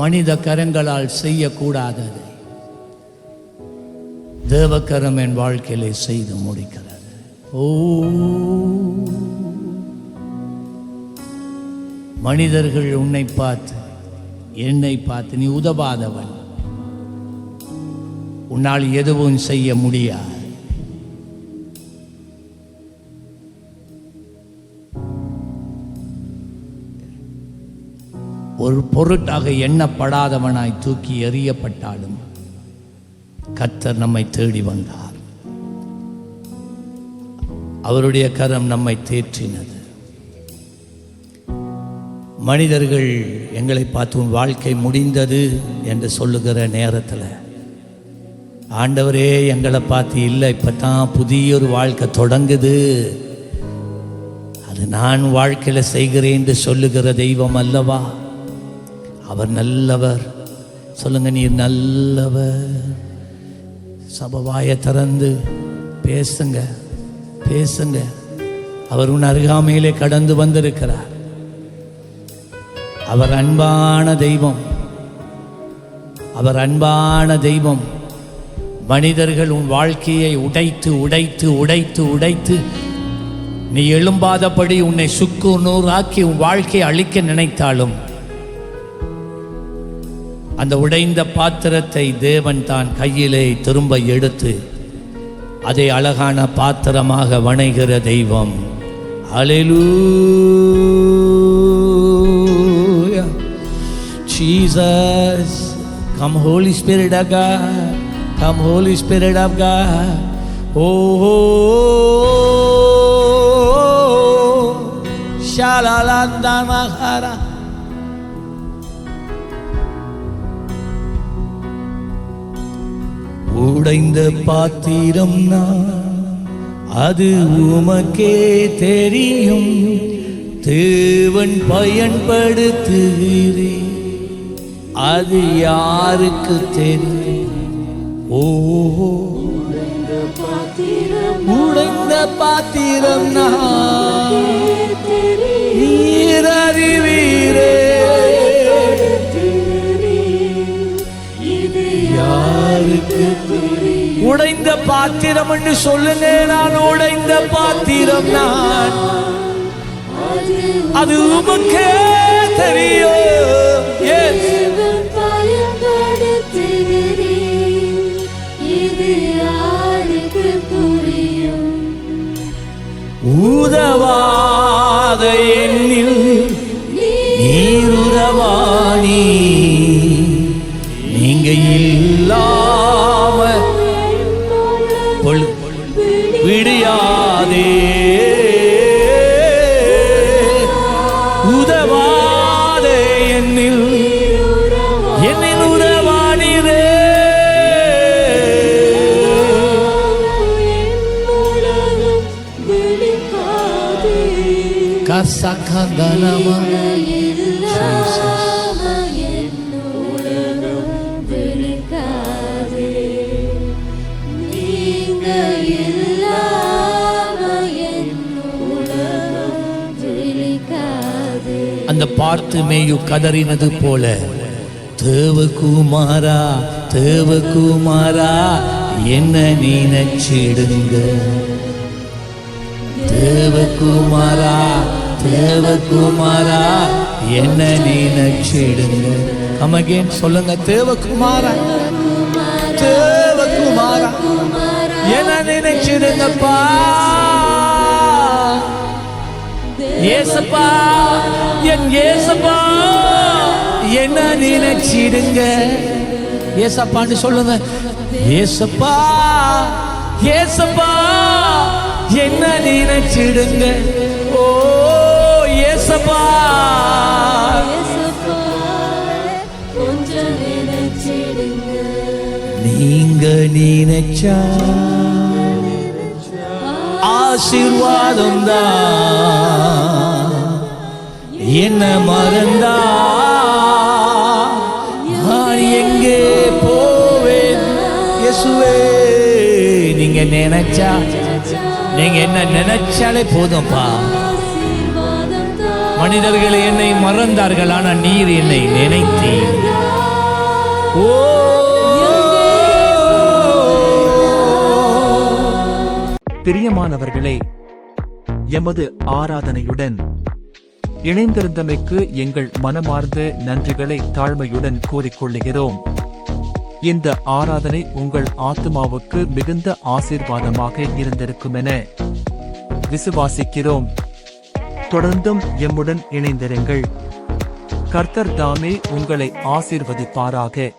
மனித கரங்களால் செய்யக்கூடாதது. தேவக்கரம் என் வாழ்க்கையிலே செய்து முடிக்கிறது. ஓ. மனிதர்கள் உன்னை பார்த்து என்னை பார்த்து நீ உதவாதவன். உன்னால் எதுவும் செய்ய முடியாது. ஒரு பொருட்டாக எண்ணப்படாதவனாய் தூக்கி எறியப்பட்டாலும் கத்தர் நம்மை தேடி வந்தார். அவருடைய கரம் நம்மை தேற்றினது. மனிதர்கள் எங்களை பார்த்து உன் வாழ்க்கை முடிந்தது என்று சொல்லுகிற நேரத்தில் ஆண்டவரே எங்களை பார்த்து இல்லை இப்போ தான் புதிய ஒரு வாழ்க்கை தொடங்குது. அது நான் வாழ்க்கையில் செய்கிறேன் என்று சொல்லுகிற தெய்வம் அல்லவா? அவர் நல்லவர். சொல்லுங்க நீர் நல்லவர். சபவாயை திறந்து பேசுங்க பேசுங்க. அவர் உன் அருகாமையிலே கடந்து வந்திருக்கிறார். அவர் அன்பான தெய்வம். அவர் அன்பான தெய்வம். மனிதர்கள் உன் வாழ்க்கையை உடைத்து உடைத்து உடைத்து உடைத்து நீ எழும்பாதபடி உன்னை சுக்கு நூறாக்கி உன் வாழ்க்கையை அழிக்க நினைத்தாலும் அந்த உடைந்த பாத்திரத்தை தேவன் தான் கையிலே திரும்ப எடுத்து அதை அழகான பாத்திரமாக வணைகிற தெய்வம் Hallelujah. Jesus, come Holy Spirit of God, come Holy Spirit of God. Oh, Shalalanda Mahara. உடைந்த பாத்திரம் நான். அது உமக்கே தெரியும். தேவன் பயன்படுத்துகிறே. அது யாருக்கு தெரியும்? ஓ. உடைந்த பாத்திரம் நீர் அறிவீரே யாருக்கு உடைந்த பாத்திரம் என்று சொல்லுங்க நான் உடைந்த பாத்திரம் நான் அது உமக்கே தெரியும் Yes. உதவாத எண்ணில் என்னில் உறவானிரே கசகதனமா. அந்த பார்த்து மேயு கதறினது போல. தேவகுமாரா தேவகுமாரா என்ன நினைச்சிடுங்க தேவகுமாரா தேவகுமாரா என்ன நினைச்சிடுங்க அமகேன் சொல்லுங்க தேவகுமாரா. தேவகுமாரா என்ன நினைச்சிடுங்கப்பா ஏசப்பா என் ஏசப்பா என்ன நினைச்சிடுங்க. ஏசப்பான்னு சொல்லுங்க ஏசப்பா ஏசப்பா என்ன நினைச்சிடுங்க. ஓ ஏசப்பா. நீங்க நினைச்சா ஆசீர்வாதம் தான். என்ன மறந்தா? நான் எங்கே போவேன்? இயேசுவே நீங்க நினைச்சா நீங்க என்ன நினைச்சாலே போதும்ப்பா மனிதர்கள் என்னை மறந்தார்கள் ஆனால் நீர் என்னை நினைத்தீர். பிரியமானவர்களே எமது ஆராதனையுடன் இணைந்திருந்தமைக்கு எங்கள் மனமார்ந்த நன்றிகளை தாழ்மையுடன் கூறிக்கொள்ளுகிறோம். இந்த ஆராதனை உங்கள் ஆத்மாவுக்கு மிகுந்த ஆசீர்வாதமாக இருந்திருக்கும் என விசுவாசிக்கிறோம். தொடர்ந்தும் எம்முடன் இணைந்திருங்கள். கர்த்தர் தாமே உங்களை ஆசீர்வதிப்பாராக.